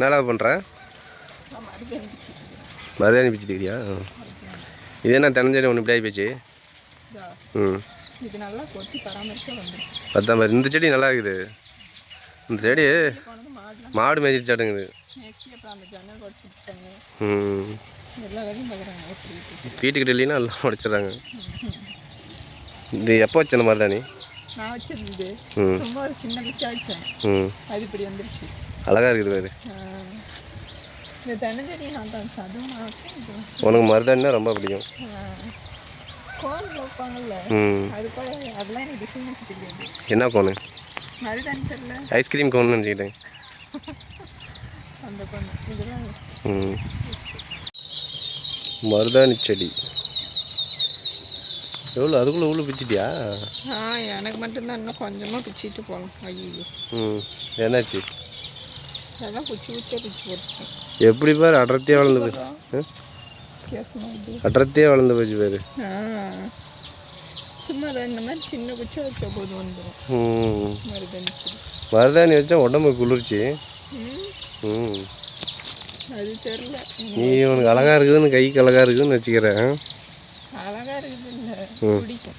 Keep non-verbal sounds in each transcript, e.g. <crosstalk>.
என்னடா பண்ணுற நான் மருதாணி மருதாணி பிச்சுட்டுக்கிறியா இது என்ன தென்னஞ்செடி ஒன்று இப்படி ஆகி போச்சு? ம். இது நல்லா கொத்தி பராமரிச்சா வந்துடும் பத்தாம் மாதிரி. இந்த செடி நல்லா இருக்குது. இந்த செடி மாடு மேய்ச்சிச்சாட்டுங்குது மேய்ச்சி அப்புறம் அந்த ஜன்னல் உடச்சி விட்டாங்க ம். வீட்டுக்கிட்ட இல்லைன்னா எல்லாம் உடச்சிடுறாங்க. <laughs> இது எப்போ வச்ச இந்த மருதாணி நான் வச்சிருந்தது ம். சும்மா ஒரு சின்ன குச்சா வச்சேன். ம். அது இப்படி வந்துருச்சு. அழகாக இருக்குது பாரு. உனக்கு மருதாணினா ரொம்ப பிடிக்கும். என்ன கோனு? ஐஸ்கிரீம் கோன்னு நினச்சிக்கிட்டேன். மருதாணி செடி. எவ்வளோ அதுக்குள்ளே இவ்வளோ பிச்சிட்டியா? ஆ எனக்கு மட்டும்தான் இன்னும் கொஞ்சமாக பிச்சுட்டு போகலாம் ஐயோ ம் என்னாச்சு? அதெல்லாம் குச்சி குச்சியாக பிச்சு போட்டுருக்கேன் எப்படி பாரு அடர்த்தியாக வளர்ந்து போச்சு. அடர்த்தியாக வளர்ந்து போச்சு பாரு. சும்மா இந்த மாதிரி சின்ன குச்சா வச்சா போதும் வந்துடும் மருதாணி மருதாணி வச்சா உடம்பு குளிர்ச்சி. ம். அது தெரில நீ உனக்கு அழகாக இருக்குதுன்னு கைக்கு அழகாக இருக்குதுன்னு வச்சுக்கிறேன் அழகாக இருக்குது. பிடிக்கும்.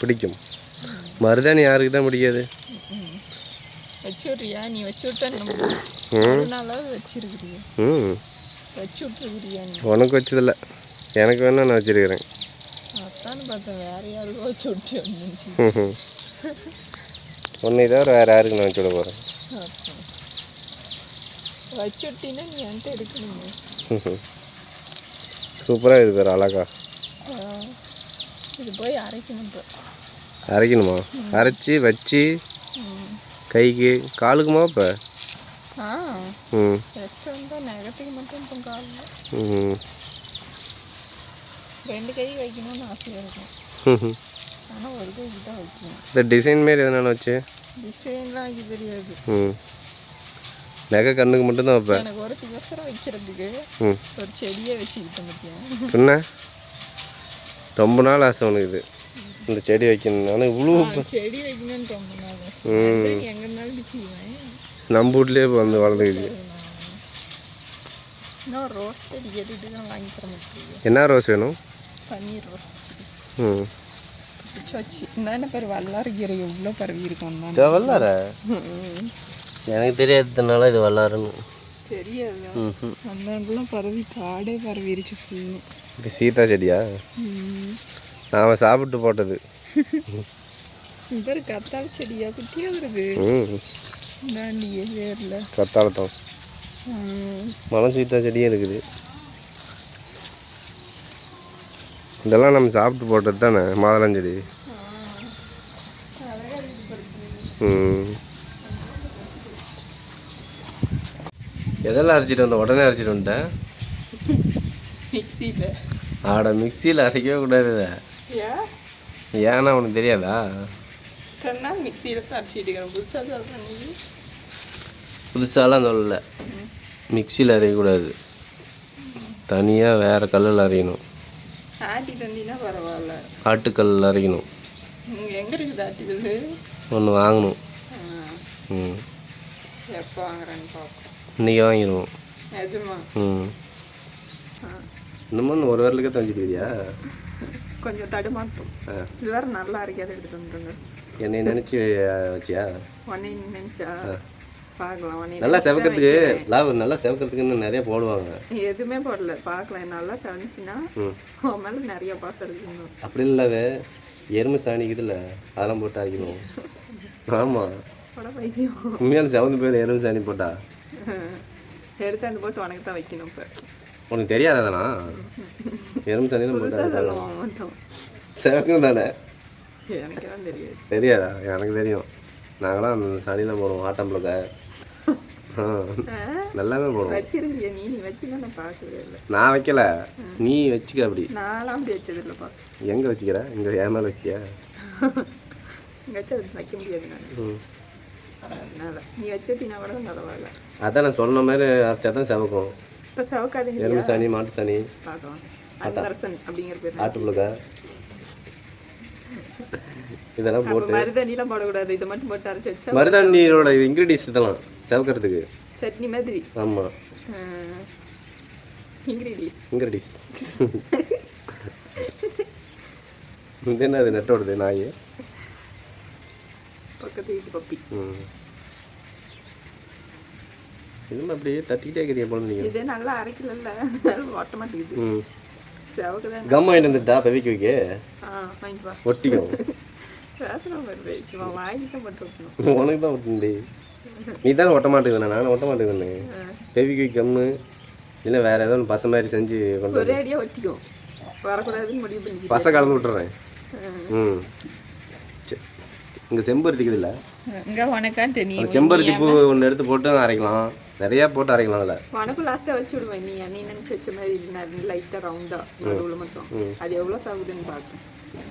பிடிக்கும். மருதாணி யாருக்கு தான் பிடிக்காது? ம் வச்சு விட்றியா நீ வச்சு விட்டா நம்ம ம். ஒரு நாளாவது வச்சிருக்கிறியா. ம். வச்சு உனக்கு வச்சதில்ல. எனக்கு வேணா நான் வச்சிருக்கிறேன். பார்த்தேன். வேற யாருக்கோ வச்சு விட்டு உன்னை தவிர வேறு யாருக்கு நான் வச்சு விட போகிறேன் அப்புறம் வச்சு விட்டீங்கன்னா நீ என்கிட்ட எடுக்கணுங்க சூப்பராக இது பேர் அழகா. இது போய் அரைக்கணும் அரைக்கணுமா? அரைச்சி வச்சு. கைக்கு காலுக்குமா இப்போ ம் ம். ரெண்டு கை வைக்கணும்னு ஆசையாக இருக்கும். ஆனால் ஒரு கைக்கு தான் வைக்கணும். இந்த டிசைன் மாரி எதனால வச்சு? டிசைன்லாம் தெரியாது. ம். நகை கண்ணுக்கு மட்டும்தான் வைப்பேன் எனக்கு ஒரு திவசரம் வைக்கிறதுக்கு ம். ஒரு செடியே வச்சுக்கிட்டேன் பார்த்தியா பின்ன? ரொம்ப நாள் ஆசை உனக்கு இது. இந்த செடி வைக்கணும் ஆனால் இவ்வளோ செடி வைக்கணும்னு ரொம்ப நாள் ஆசை. ம். அதுதான் நீ எங்க இருந்தாலும் பிச்சுக்குவேன் நம்ம வீட்லேயே இப்போ வந்து வளர்ந்துக்குது. என்ன ரோஸ் வேணும்? பன்னீர் ரோஸ் ம். இந்தாண்ட பேர் வல்லார கீரை எவ்வளோ பரவி இருக்கும் வல்லார? எனக்கு தெரியாததுனால இது வல்லாருன்னு. தெரியாது? ம் அந்தாண்டெல்லாம் பரவி காடே பரவிருச்சு ஃபுல்லு இது சீதா செடியா? நாம் சாப்பிட்டு போட்டது. <laughs> பேர் கத்தாழ செடியா குட்டியாக வருது ம். தாண்டியே வேரில். கத்தாழத்தம். சீதா செடியும் இருக்குது. இதெல்லாம் நம்ம சாப்பிட்டு போட்டது தானே மாதுளஞ்செடி? அழகாக இருக்குது பாருங்க. ம். எதெல்லாம் அரைச்சிட்டு வந்த? உடனே அரைச்சிட்டு வந்துட்டேன். <laughs> மிக்சியில். ஆட மிக்சியில் அரைக்கவே கூடாது ஏன்னா உனக்கு தெரியாதா? கண்ணா மிக்சியில் தான் அரைச்சிட்டு இருக்கிறேன் புதுசாக சொல்கிறேன் நீ. புதுசாலாம் சொல்லலை. மிக்சியில் அரையக்கூடாது. தனியாக வேறு கல்லில் அரையணும். ஆட்டிட்டு வந்தீங்கன்னா பரவாயில்ல. ஆட்டுக்கல்லில் அரைக்கணும் எங்கே இருக்குது ஆட்டிக்கல் ஒன்று வாங்கணும். ம். எப்போ வாங்குறேன்னு பார்ப்போம். இன்றைக்கி வாங்கிடுவோம். நிஜமா? ம். இன்னமும் ஒரு வரலுக்கே தஞ்சிட்டுக்கிறியா கொஞ்சம் தடுமாட்டும் ஆ. இது வேறு நல்லா அரைக்காத எடுத்துட்டு வந்துருங்க என்னை நினச்சி வச்சியா? உன்னை நினச்சா பார்க்கலாம் நல்லா செவக்கிறதுக்கு. லாபம் நல்லா செவக்கிறதுக்கு இன்னும் நிறைய போடுவாங்க. எதுவுமே போடல பார்க்கலாம். நல்லா செவந்துச்சுன்னா உன் மேலே நிறைய பாசம் இருக்குங்க அப்படி இல்லாத எருமை சாணிக்குதுல்ல அதெல்லாம் போட்டு அரைக்கணும். ஆமாம் உண்மையான செவந்து பேர் எருமை சாணி போட்டா. எடுத்து அந்த போட்டு உனக்கு தான் வைக்கணும் இப்போ. உனக்கு தெரியாததானா <laughs> எறும்பு சனியில் செவக்கும் தானே? தெரியாது. தெரியாதா? எனக்கு தெரியும். நாங்களாம் அந்த சனியில் போடுவோம் ஆட்டம்பளுக்க ஆ ஆ? நல்லாவே போடுவோம். வச்சிருக்கிறியா நீ? நீ வச்சுன்னா நான் பார்க்கவே இல்லை. நான் வைக்கல. நீ வச்சுக்க அப்படி. நான்லாம் அப்படி வச்சது இல்லை பார்க்க எங்கே வச்சுக்கிற? இங்கே என் மேலே வச்சுக்கியா இங்கே <laughs> வச்சு அது வைக்க முடியாது நான். நீ வச்சிட்டினா கூட பரவாயில்ல. அதான் நான் சொன்ன மாதிரி அரைச்சா தான் செவக்கும். இப்போ சவுக்காதீங்க எறும்பு சாணி மாட்டு சாணி. அன்பரசன் அப்படிங்கிற பேர் ஆட்டுப்புழுக்க. இதெல்லாம் போட்டு. மருதாணிலாம் போடக்கூடாது. இதை மட்டும் போட்டு அரைச்சி வச்சா மருதாணியோட இன்க்ரீடியன்ஸ் இதெல்லாம் செவக்கிறதுக்கு. சட்னி மாதிரி. ஆமாம் இன்க்ரீடியன்ஸ் இங்கிரடிஸ் இது என்ன அது நெட்டோடது நாய்? பக்கத்து வீட்டு பப்பி. ம். இதுவும் அப்படியே தட்டிக்கிட்டே இருக்கிறீங்க போல நீங்கள் இது நல்லா அரைக்கலல்ல. அதனால ஓட்ட மாட்டேங்குது ம். செவக்கு தான் கம் வாங்கிட்டு வந்துட்டா பெவிக்கு வைக்க ஒட்டிக்கும். உனக்கு தான் ஒட்டுண்டி நீ தானே ஒட்ட மாட்டேங்குது நான் ஒட்ட மாட்டேங்குதுன்னு பெவிக்கு கம்மு. இல்லை வேற ஏதோ ஒன்று பசை மாதிரி செஞ்சு கொண்டு ஒரே அடியாக ஒட்டிக்கும். வரக்கூடாதுன்னு முடிவு பண்ணிக்கிட்டு பசை கலந்து விட்டுறேன். ம். சரி இங்கே செம்பருத்திக்குது இல்லை இங்கே உனக்கான்ட்டு நீ செம்பருத்தி பூ ஒன்று எடுத்து போட்டு அரைக்கலாம். நிறையா போட்டு அரைக்கலாம் அதில். உனக்கும் லாஸ்ட்டாக வச்சு விடுவேன் நீ. நீ நினச்சி வச்ச மாதிரி லைட்டாக ரவுண்டாக நடுவில் மட்டும். அது எவ்வளோ சாகுதுன்னு பார்ப்பேன்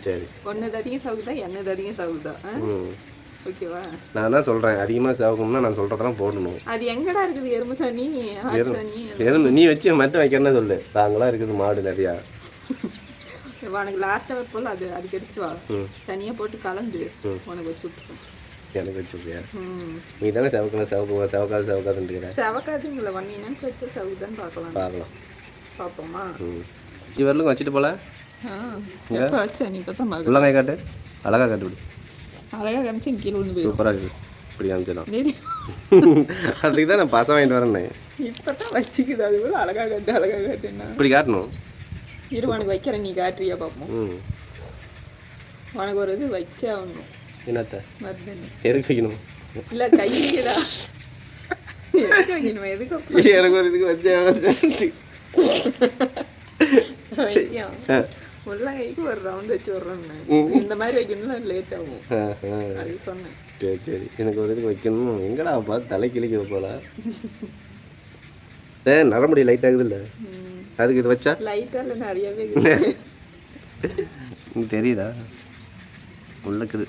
சரி. ஒன்று தடியும் சாகுதா எண்ணெய் தடியும் சாகுதா? ஓகேவா? நான் தான் சொல்கிறேன் அதிகமாக சேவக்கணும்னா நான் சொல்கிறதெல்லாம் போடணும். அது எங்கடா இருக்குது எருமை சாணி எதுவும் நீ வச்சு மட்டும் வைக்கிறேன்னு சொல்லு. தாங்களாம் இருக்குது மாடு நிறையா. உனக்கு லாஸ்ட்டாக வைப்போல் அது அதுக்கு எடுத்துட்டு வா. தனியாக போட்டு கலந்து உனக்கு வச்சு விட்டுரும் எனக்கு வச்சுருக்கியா நீ தானே செவக்கணும் செவக்கு செவக்காது செவக்காதுன்ட்டுக்கிற செவக்காதுங்கள வண்ணி நினச்சி வச்சா செவக்குதான்னு பார்க்கலாம். பார்க்கலாம். பார்ப்போமா? இது வரலும் வச்சுட்டு போல? ஆ எப்போ வச்சா? நீ இப்போ தான் பார்க்க உள்ளங்கை காட்டு. அழகாக காட்டு இப்படி. அழகாக காமிச்சு கீழே விழுந்து சூப்பராக இருக்குது இப்படி காமிச்சிடலாம். <laughs> அதுக்கு தான் நான் பசம் வாங்கிட்டு வரேன் இப்போ தான் வச்சுக்குது. அது போல அழகாக காட்டு அழகாக காட்டுன்னா இப்படி காட்டணும். இரு உனக்கு வைக்கிறேன் நீ காட்டுறியா பார்ப்போம். உனக்கு ஒரு இது வச்சே ஆகணும். என்னத்த? எதுக்கு வைக்கணும்? இல்லை கையிலா. எனக்கு ஒரு இதுக்கு வச்சேன் வைக்கும் உள்ளங்கைக்கு ஒரு ரவுண்ட் வச்சு விட்றோம்னு இந்த மாதிரி வைக்கணும்னா லேட் ஆகும். அது சொன்னேன். சரி சரி. எனக்கு ஒரு இதுக்கு வைக்கணும்? எங்கடா பார்த்து தலை கிளிக்க போல? ஏ நரமுடி லைட் ஆகுது இல்லை அதுக்கு இது வச்சா? லைட்டாக இல்லை நிறையவே <laughs> தெரியுதா? உள்ளக்குது.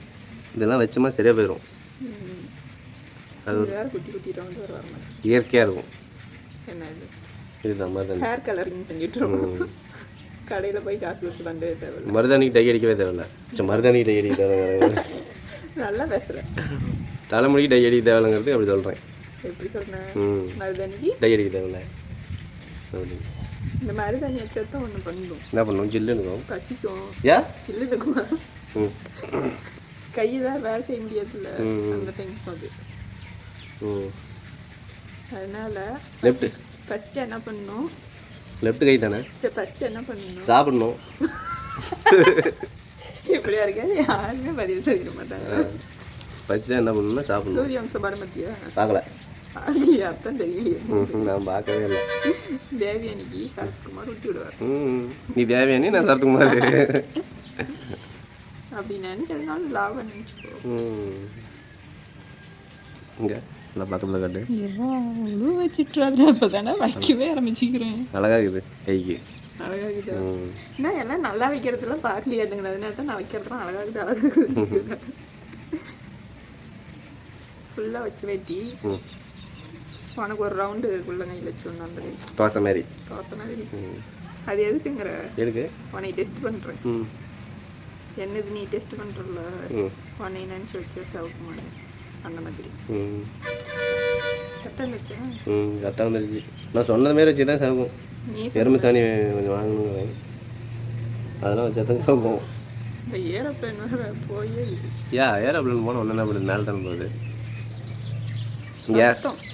இதெல்லாம் வச்சோமா சரியாக போயிடும் ம். இது வேற குத்தி குத்தி ரவுண்ட் வர வர மாட்டேன் இயற்கையாக இருக்கும். என்ன இது இதுதான் மருதாணி ஹேர் கலரிங் பண்ணிட்டு இருக்கோம். கடையில் போய் காசு கொடுத்து பண்ணவே தேவையில்ல. மருதாணிக்கு டை அடிக்கவே தேவையில்ல. மருதாணிக்கு டை அடிக்க தேவைங்க நல்லா பேசுகிறேன் தலைமுடிக்கு டை அடிக்க தேவைங்கிறது அப்படி சொல்கிறேன் எப்படி சொல்கிறேன் மருதாணிக்கு? டை அடிக்க தேவையில்ல. இந்த மருதாணி வச்சா தான் ஒன்று பண்ணிடும் என்ன பண்ணும்? ஜில்லுன்னு பசிக்கும். ஏ சில்லுன்னு இருக்குமா? ம். கையில் வேலை செய்ய முடியாதுல்ல. அந்த டைம் அது. அதனால லெஃப்ட் ஃபஸ்ட்டு என்ன பண்ணணும்? லெஃப்ட் கை தானே? சரி ஃபஸ்ட்டு என்ன பண்ணணும்? சாப்பிடணும். இப்படியா இருக்காது யாருமே பதில் சொல்லிட மாட்டாங்க. ஃபஸ்ட்டு என்ன பண்ணணும்னா சாப்பிடணும். சூரிய வம்ச படம் பத்தியா? பார்க்கல. அது அர்த்தம் தெரியலையே. நான் பார்க்கவே இல்லை. தேவி அன்னைக்கு சரத்குமார் விட்டு விடுவார். நீ தேவையானி நான் சரத்துக்குமார் <laughs> அப்படி நினைக்கிறதுனால லாபம் நினச்சிக்கோ இங்கே நல்லா பக்கத்தில் காட்டு? எவ்வளோ வச்சுட்டு இப்போ தானே வைக்கவே ஆரம்பிச்சுக்கிறேன். அழகாக இருக்குது கைக்கு. அழகா இருக்குது. நான் எல்லாம் நல்லா வைக்கிறதுலாம் பார்க்கலையாட்டுங்க அதனால தான் நான் வைக்கிறதுலாம் அழகா இருக்குது அழகா இருக்குது. ஃபுல்லாக வச்சு வெட்டி. உனக்கு ஒரு ரவுண்டு உள்ளங்கையில் வச்சு ஒன்று அந்த தோசை மாதிரி. தோசை மாதிரி. அது எதுக்குங்கிற? எதுக்கு? உன்னை டெஸ்ட் பண்ணுறேன் என்னது நீ டெஸ்ட் பண்ணுறல ம். உன்னை நினச்சி வச்ச சவுக்குமார் அந்த மாதிரி. கரெக்டாக வச்சேன் ம் கரெக்டாக வந்துருச்சு நான் சொன்னது மாரி வச்சு தான் சாகும் எருமை சாணி கொஞ்சம் வாங்கணுங்கிறேன் அதெல்லாம் வச்சா தான் சாகும் இந்த ஏரோப்ளேன் வேறு போயே யா ஏரோப்ளேன் போனால் ஒன்று என்ன பண்ணுது மேலே தானே போகுது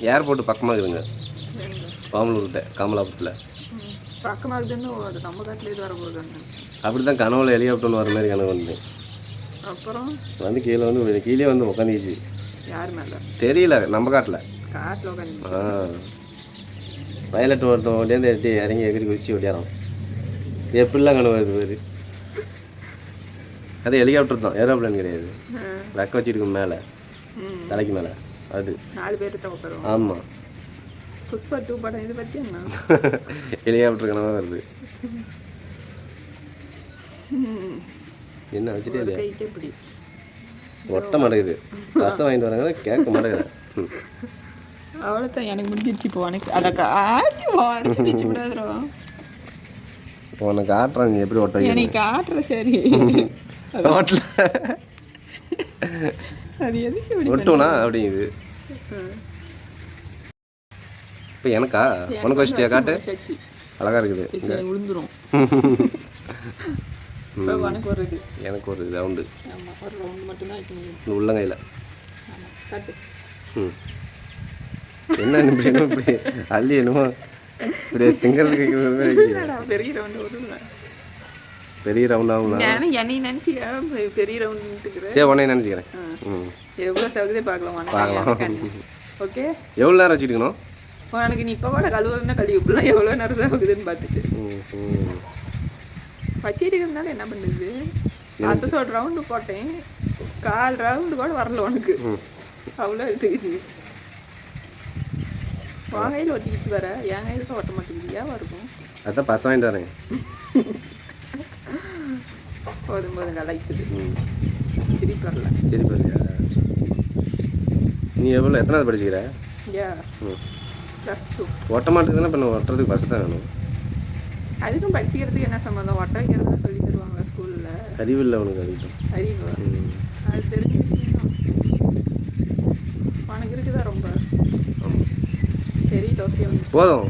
ஏர்போர்ட் பக்கமாக இருக்குதுங்க. எங்க? பாமலூர்கிட்ட கமலாபுரத்தில். ம். பக்கமா இருக்குதுன்னு அது நம்ம காட்டிலேருந்து வர போகுதுன்னு அப்படி தான் கனவுல ஹெலிகாப்டர்னு வர மாதிரி கனவு வந்தேன் அப்புறம்? வந்து கீழே வந்து கீழே வந்து உட்காந்துச்சு யார் மேலே? தெரியல நம்ம காட்டில். காட்டில் உட்காந்து ஆ. வயலட் ஒருத்தன் ஓட்டியாந்து எட்டி இறங்கி எகிரி குதிச்சு ஓட்டியாரான் எப்படிலாம் கனவு வருது பேர். அது ஹெலிகாப்டர் தான் ஏரோப்ளேன் கிடையாது. ரெக்க வச்சிருக்கும் மேலே தலைக்கு மேலே அது. நாலு பேர் தான் ஆமாம் புஷ்பா டூ படம் இது பற்றி என்ன? ஹெலிகாப்டர் கனவாக வருது. என்ன வச்சுட்டே இல்லையா? இப்படி ஒட்ட மாட்டேங்குது. ரசம் வாங்கிட்டு வராங்க கேட்க மாட்டேங்குது. அவ்வளோதான் எனக்கு முடிஞ்சிருச்சு இப்போ உனக்கு. பிச்சு விடாதுரோ இப்போ உனக்கு நீ எப்படி ஒட்ட எனக்கு காட்டுற சரி. <laughs> ரோட்டில் அது எதுக்கு ஒட்டுவனா அப்படிங்குது. இப்போ எனக்கா? உனக்கு வச்சிட்டியா காட்டு? சச்சி அழகா இருக்குது. விழுந்துரும் உனக்கு ஒரு இது. எனக்கு ஒரு ரவுண்டு ஒரு ரவுண்டு மட்டும்தான் உள்ளங்கையில். ம். என்ன இப்படி என்ன இப்படி? அள்ளி என்னமோ? இப்படி திங்கிறதுக்கு பெரிய ரவுண்டு பெரிய ரவுண்டாகும்னா நானும் என்னை நினச்சி பெரிய ரவுண்டுக்கிறேன் சரி உடனே நினச்சிக்கிறேன். ம். எவ்வளோ சவுதே பார்க்கலாம் பார்க்கலாம். ஓகே? எவ்வளோ நேரம் வச்சுட்டுக்கணும் உனக்கு நீ இப்போ கூட கழுவுனா கழுவி இப்படிலாம் எவ்வளோ நேரம் சவுக்குதுன்னு பார்த்துட்டு. ம் ம் வச்சிட்டு இருந்தாலும் என்ன பண்ணுது? அடுத்த சோடு ரவுண்டு போட்டேன். கால் ரவுண்டு கூட வரல உனக்கு. அவ்வளோ எடுத்துக்குது உன் கையில் ஒட்டிக்கிச்சு வர என் கையில் தான் ஒட்ட மாட்டேங்குது. ஏன் இருக்கும்? அதான் பசங்க வாங்கிட்டு வரேன். போதும் போதும் கலாய்ச்சது. சிரிப்பு வரல சரி பாருங்க நீ எவ்வளோ எத்தனாவது படிச்சுக்கிற? ம். ப்ளஸ் டூ ஒட்ட மாட்டேங்குதுன்னா இப்போ ஒட்டுறதுக்கு பசு தான் வேணும். அதுக்கும் படிச்சுக்கிறதுக்கு என்ன சம்மந்தம் ஒட்ட வைக்கிறதுல சொல்லி தருவாங்களா ஸ்கூலில்? அறிவில்லை உனக்கு அதுக்கு அறிவு. ம். அது தெரிஞ்ச விஷயம் தான். உனக்கு இருக்குதா ரொம்ப? பெரிய வந்து போதும்.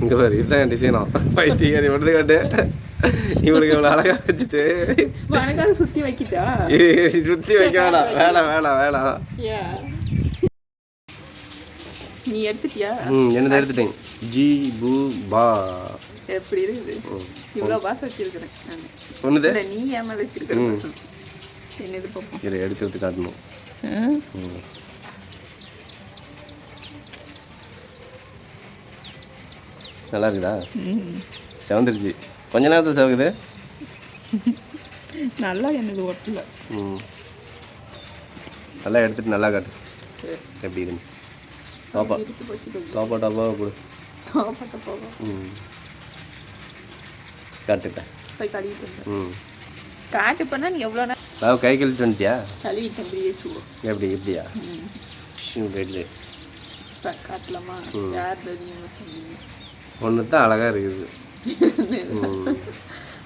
இங்கே பாரு இதுதான் டிசைனா பைத்தியக்காரி மட்டும் காட்டு. இவளுக்கு இவ்வளோ அழகா வச்சுட்டு. உனக்காக சுற்றி வைக்கிட்டா? சுற்றி வைக்க வேணாம். வேணாம் வேணாம் வேணாம். நீ எடுத்துட்டியா? ம் என்னது எடுத்துட்டேன். ஜி பூ பா. எப்படி இருக்குது. இவ்வளோ பாசம் வச்சிருக்கிறேன். நான். ஒன்றுது இல்லை நீ ஏன் மேலே வச்சிருக்கிற என்னது பார்ப்போம் இதை எடுத்து எடுத்து காட்டணும். நல்லா இருக்குதா. செவந்துருச்சு. கொஞ்ச நேரத்தில் செவக்குது. நல்லா என்னது ஒட்டல. ம். நல்லா எடுத்துட்டு நல்லா காட்டு. எப்படி இதுன்னு டாப்பா டாப்பா டாப்பாக கொடு. கோவப்பட்ட போகும் ம். காட்டுட்டேன் போய் கழுவிட்டு ம். காட்டு பண்ணா நீ எவ்வளோ நேரம் <laughs> நான் கை கழிட்டு வந்துட்டியா? கழுவிட்டு அப்படியே வச்சுக்கோ எப்படி எப்படியா பா- காட்டலாமா? யார் ஒன்று தான் அழகாக இருக்குது.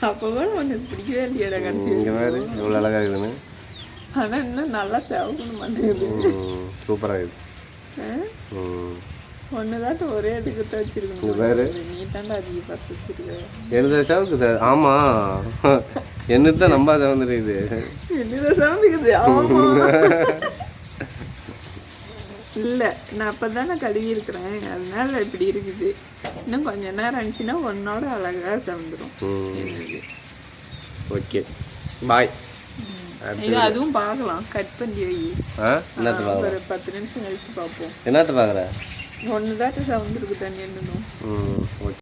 அப்போ கூட உனக்கு பிடிக்கவே இல்லையாடா கடைசி இங்கே எவ்வளோ அழகாக இருக்குதுன்னு. ஆனால் இன்னும் நல்லா சேவக்கணும் மாட்டேங்குது ம் சூப்பராக இருக்குது. ம். ஒன்று தான் ஒரே வச்சிருக்கணும் வேறு. நீ தாண்டா அதிக பஸ் வச்சிருக்க. எழுத செவக்குது ஆமாம் என்ன தான் நம்பாத வந்துருக்குது என்னதான் சவுந்துக்குது? ஆமா. இல்லை நான் அப்போ தானே கழுவி இருக்கிறேன் அதனால இப்படி இருக்குது. இன்னும் கொஞ்ச நேரம் ஆனிச்சுன்னா உன்னோட அழகாக சவுந்துடும் ஓகே. பாய். அதுவும் பார்க்கலாம். கட் பண்ணி வை. என்னத்தை பார்க்குற? ஒரு பத்து நிமிஷம் கழிச்சு பார்ப்போம். என்னத்தை பார்க்குற? ஒன்று தாட்டு சவுந்துருக்கு தண்ணி என்னணும் ம் ஓகே.